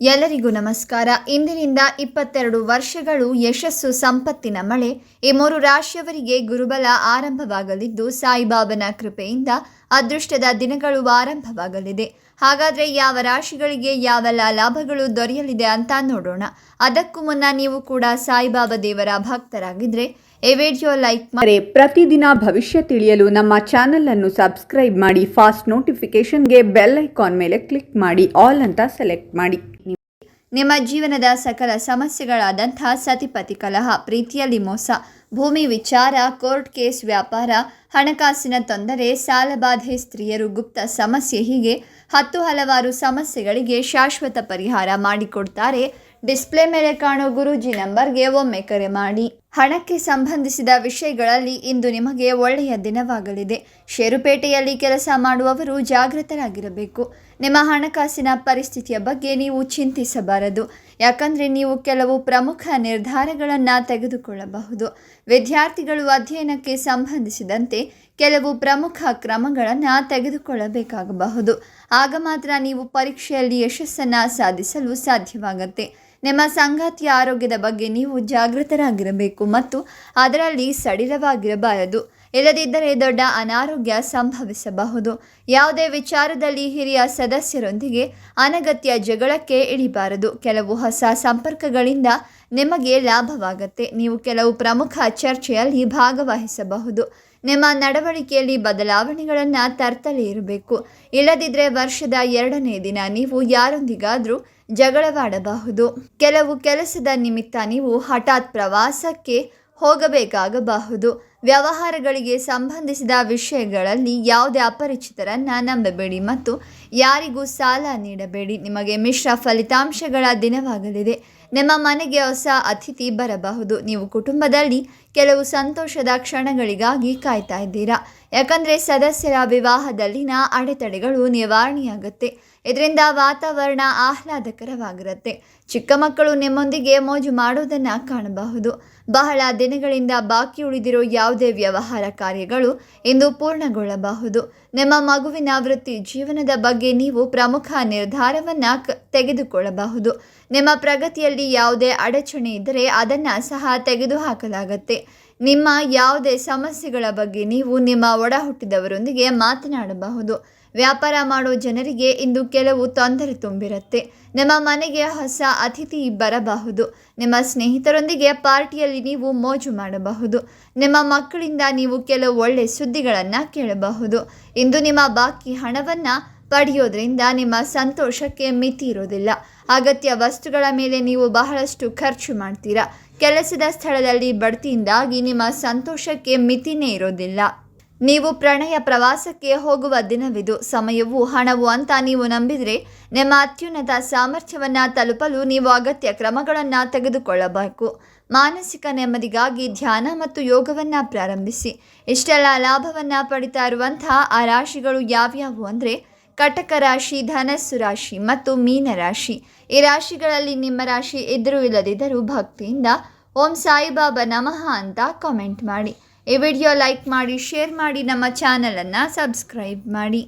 ಎಲ್ಲರಿಗೂ ನಮಸ್ಕಾರ. ಇಂದಿನಿಂದ ಇಪ್ಪತ್ತೆರಡು ವರ್ಷಗಳು ಯಶಸ್ಸು ಸಂಪತ್ತಿನ ಮಳೆ. ಈ ಮೂರು ರಾಶಿಯವರಿಗೆ ಗುರುಬಲ ಆರಂಭವಾಗಲಿದ್ದು, ಸಾಯಿಬಾಬನ ಕೃಪೆಯಿಂದ ಅದೃಷ್ಟದ ದಿನಗಳು ಆರಂಭವಾಗಲಿದೆ. ಹಾಗಾದರೆ ಯಾವ ರಾಶಿಗಳಿಗೆ ಯಾವೆಲ್ಲ ಲಾಭಗಳು ದೊರೆಯಲಿದೆ ಅಂತ ನೋಡೋಣ. ಅದಕ್ಕೂ ಮುನ್ನ ನೀವು ಕೂಡ ಸಾಯಿಬಾಬಾ ದೇವರ ಭಕ್ತರಾಗಿದ್ದರೆ ಈ ವಿಡಿಯೋ ಲೈಕ್ ಮಾಡಿ. ಪ್ರತಿದಿನ ಭವಿಷ್ಯ ತಿಳಿಯಲು ನಮ್ಮ ಚಾನೆಲ್ ಅನ್ನು ಸಬ್ಸ್ಕ್ರೈಬ್ ಮಾಡಿ, ಫಾಸ್ಟ್ ನೋಟಿಫಿಕೇಶನ್ಗೆ ಬೆಲ್ ಐಕಾನ್ ಮೇಲೆ ಕ್ಲಿಕ್ ಮಾಡಿ, ಆಲ್ ಅಂತ ಸೆಲೆಕ್ಟ್ ಮಾಡಿ. ನಿಮ್ಮ ಜೀವನದ ಸಕಲ ಸಮಸ್ಯೆಗಳಾದಂಥ ಸತಿಪತಿ ಕಲಹ ಪ್ರೀತಿಯಲ್ಲಿ ಮೋಸ ಭೂಮಿ ವಿಚಾರ, ಕೋರ್ಟ್ ಕೇಸ್ ವ್ಯಾಪಾರ, ಹಣಕಾಸಿನ ತೊಂದರೆ ಸಾಲಬಾಧೆ ಸ್ತ್ರೀಯರು ಗುಪ್ತ ಸಮಸ್ಯೆ ಹೀಗೆ ಹತ್ತು ಹಲವಾರು ಸಮಸ್ಯೆಗಳಿಗೆ ಶಾಶ್ವತ ಪರಿಹಾರ ಮಾಡಿಕೊಡ್ತಾರೆ. ಡಿಸ್ಪ್ಲೇ ಮೇಲೆ ಕಾಣೋ ಗುರೂಜಿ ನಂಬರ್ಗೆ ಒಮ್ಮೆ ಕರೆ ಮಾಡಿ. ಹಣಕ್ಕೆ ಸಂಬಂಧಿಸಿದ ವಿಷಯಗಳಲ್ಲಿ ಇಂದು ನಿಮಗೆ ಒಳ್ಳೆಯ ದಿನವಾಗಲಿದೆ. ಷೇರುಪೇಟೆಯಲ್ಲಿ ಕೆಲಸ ಮಾಡುವವರು ಜಾಗೃತರಾಗಿರಬೇಕು. ನಿಮ್ಮ ಹಣಕಾಸಿನ ಪರಿಸ್ಥಿತಿಯ ಬಗ್ಗೆ ನೀವು ಚಿಂತಿಸಬಾರದು. ಯಾಕಂದರೆ ನೀವು ಕೆಲವು ಪ್ರಮುಖ ನಿರ್ಧಾರಗಳನ್ನು ತೆಗೆದುಕೊಳ್ಳಬಹುದು. ವಿದ್ಯಾರ್ಥಿಗಳು ಅಧ್ಯಯನಕ್ಕೆ ಸಂಬಂಧಿಸಿದಂತೆ ಕೆಲವು ಪ್ರಮುಖ ಕ್ರಮಗಳನ್ನು ತೆಗೆದುಕೊಳ್ಳಬೇಕಾಗಬಹುದು. ಆಗ ಮಾತ್ರ ನೀವು ಪರೀಕ್ಷೆಯಲ್ಲಿ ಯಶಸ್ಸನ್ನು ಸಾಧಿಸಲು ಸಾಧ್ಯವಾಗುತ್ತೆ. ನಿಮ್ಮ ಸಂಗಾತಿಯ ಆರೋಗ್ಯದ ಬಗ್ಗೆ ನೀವು ಜಾಗೃತರಾಗಿರಬೇಕು ಮತ್ತು ಅದರಲ್ಲಿ ಸಡಿಲವಾಗಿರಬಾರದು. ಇಲ್ಲದಿದ್ದರೆ ದೊಡ್ಡ ಅನಾರೋಗ್ಯ ಸಂಭವಿಸಬಹುದು. ಯಾವುದೇ ವಿಚಾರದಲ್ಲಿ ಹಿರಿಯ ಸದಸ್ಯರೊಂದಿಗೆ ಅನಗತ್ಯ ಜಗಳಕ್ಕೆ ಇಳಿಬಾರದು. ಕೆಲವು ಹೊಸ ಸಂಪರ್ಕಗಳಿಂದ ನಿಮಗೆ ಲಾಭವಾಗುತ್ತೆ. ನೀವು ಕೆಲವು ಪ್ರಮುಖ ಚರ್ಚೆಯಲ್ಲಿ ಭಾಗವಹಿಸಬಹುದು. ನಿಮ್ಮ ನಡವಳಿಕೆಯಲ್ಲಿ ಬದಲಾವಣೆಗಳನ್ನು ತರ್ತಲೇ ಇರಬೇಕು. ಇಲ್ಲದಿದ್ದರೆ ವರ್ಷದ ಎರಡನೇ ದಿನ ನೀವು ಯಾರೊಂದಿಗಾದರೂ ಜಗಳವಾಡಬಹುದು. ಕೆಲವು ಕೆಲಸದ ನಿಮಿತ್ತ ನೀವು ಹಠಾತ್ ಪ್ರವಾಸಕ್ಕೆ ಹೋಗಬೇಕಾಗಬಹುದು. ವ್ಯವಹಾರಗಳಿಗೆ ಸಂಬಂಧಿಸಿದ ವಿಷಯಗಳಲ್ಲಿ ಯಾವುದೇ ಅಪರಿಚಿತರನ್ನು ನಂಬಬೇಡಿ ಮತ್ತು ಯಾರಿಗೂ ಸಾಲ ನೀಡಬೇಡಿ. ನಿಮಗೆ ಮಿಶ್ರ ಫಲಿತಾಂಶಗಳ ದಿನವಾಗಲಿದೆ. ನಿಮ್ಮ ಮನೆಗೆ ಹೊಸ ಅತಿಥಿ ಬರಬಹುದು. ನೀವು ಕುಟುಂಬದಲ್ಲಿ ಕೆಲವು ಸಂತೋಷದ ಕ್ಷಣಗಳಿಗಾಗಿ ಕಾಯ್ತಾ ಇದ್ದೀರಾ? ಯಾಕಂದರೆ ಸದಸ್ಯರ ವಿವಾಹದಲ್ಲಿನ ಅಡೆತಡೆಗಳು ನಿವಾರಣೆಯಾಗುತ್ತೆ. ಇದರಿಂದ ವಾತಾವರಣ ಆಹ್ಲಾದಕರವಾಗಿರುತ್ತೆ. ಚಿಕ್ಕ ಮಕ್ಕಳು ನಿಮ್ಮೊಂದಿಗೆ ಮೋಜು ಮಾಡುವುದನ್ನು ಕಾಣಬಹುದು. ಬಹಳ ದಿನಗಳಿಂದ ಬಾಕಿ ಉಳಿದಿರೋ ಯಾವುದೇ ವ್ಯವಹಾರ ಕಾರ್ಯಗಳು ಇಂದು ಪೂರ್ಣಗೊಳ್ಳಬಹುದು. ನಿಮ್ಮ ಮಗುವಿನ ವೃತ್ತಿ ಜೀವನದ ಬಗ್ಗೆ ನೀವು ಪ್ರಮುಖ ನಿರ್ಧಾರವನ್ನು ತೆಗೆದುಕೊಳ್ಳಬಹುದು. ನಿಮ್ಮ ಪ್ರಗತಿಯಲ್ಲಿ ಯಾವುದೇ ಅಡಚಣೆ ಇದ್ದರೆ ಅದನ್ನು ಸಹ ತೆಗೆದುಹಾಕಲಾಗತ್ತೆ. ನಿಮ್ಮ ಯಾವುದೇ ಸಮಸ್ಯೆಗಳ ಬಗ್ಗೆ ನೀವು ನಿಮ್ಮ ಒಡ ಹುಟ್ಟಿದವರೊಂದಿಗೆ ಮಾತನಾಡಬಹುದು. ವ್ಯಾಪಾರ ಮಾಡೋ ಜನರಿಗೆ ಇಂದು ಕೆಲವು ತೊಂದರೆ ತುಂಬಿರುತ್ತೆ. ನಿಮ್ಮ ಮನೆಗೆ ಹೊಸ ಅತಿಥಿ ಬರಬಹುದು. ನಿಮ್ಮ ಸ್ನೇಹಿತರೊಂದಿಗೆ ಪಾರ್ಟಿಯಲ್ಲಿ ನೀವು ಮೋಜು ಮಾಡಬಹುದು. ನಿಮ್ಮ ಮಕ್ಕಳಿಂದ ನೀವು ಕೆಲವು ಒಳ್ಳೆ ಸುದ್ದಿಗಳನ್ನು ಕೇಳಬಹುದು. ಇಂದು ನಿಮ್ಮ ಬಾಕಿ ಹಣವನ್ನು ಪಡೆಯೋದ್ರಿಂದ ನಿಮ್ಮ ಸಂತೋಷಕ್ಕೆ ಮಿತಿ ಇರೋದಿಲ್ಲ. ಅಗತ್ಯ ವಸ್ತುಗಳ ಮೇಲೆ ನೀವು ಬಹಳಷ್ಟು ಖರ್ಚು ಮಾಡ್ತೀರಾ. ಕೆಲಸದ ಸ್ಥಳದಲ್ಲಿ ಬಡ್ತಿಯಿಂದಾಗಿ ನಿಮ್ಮ ಸಂತೋಷಕ್ಕೆ ಮಿತಿನೇ ಇರೋದಿಲ್ಲ. ನೀವು ಪ್ರಣಯ ಪ್ರವಾಸಕ್ಕೆ ಹೋಗುವ ದಿನವಿದು. ಸಮಯವು ಹಣವು ಅಂತ ನೀವು ನಂಬಿದರೆ ನಿಮ್ಮ ಅತ್ಯುನ್ನತ ಸಾಮರ್ಥ್ಯವನ್ನು ತಲುಪಲು ನೀವು ಅಗತ್ಯ ಕ್ರಮಗಳನ್ನು ತೆಗೆದುಕೊಳ್ಳಬೇಕು. ಮಾನಸಿಕ ನೆಮ್ಮದಿಗಾಗಿ ಧ್ಯಾನ ಮತ್ತು ಯೋಗವನ್ನು ಪ್ರಾರಂಭಿಸಿ. ಇಷ್ಟೆಲ್ಲ ಲಾಭವನ್ನು ಪಡಿತಾ ಇರುವಂತಹ ಆ ರಾಶಿಗಳು ಯಾವ್ಯಾವು ಅಂದರೆ ಕಟಕ ರಾಶಿ, ಧನಸ್ಸು ರಾಶಿ ಮತ್ತು ಮೀನ ರಾಶಿ. ಈ ರಾಶಿಗಳಲ್ಲಿ ನಿಮ್ಮ ರಾಶಿ ಇದ್ದರೂ ಇಲ್ಲದಿದ್ದರೂ ಭಕ್ತಿಯಿಂದ ಓಂ ಸಾಯಿಬಾಬಾ ನಮಃ ಅಂತ ಕಾಮೆಂಟ್ ಮಾಡಿ. ಈ ವಿಡಿಯೋ ಲೈಕ್ ಮಾಡಿ ಶೇರ್ ಮಾಡಿ, ನಮ್ಮ ಚಾನಲನ್ನು ಸಬ್ಸ್ಕ್ರೈಬ್ ಮಾಡಿ.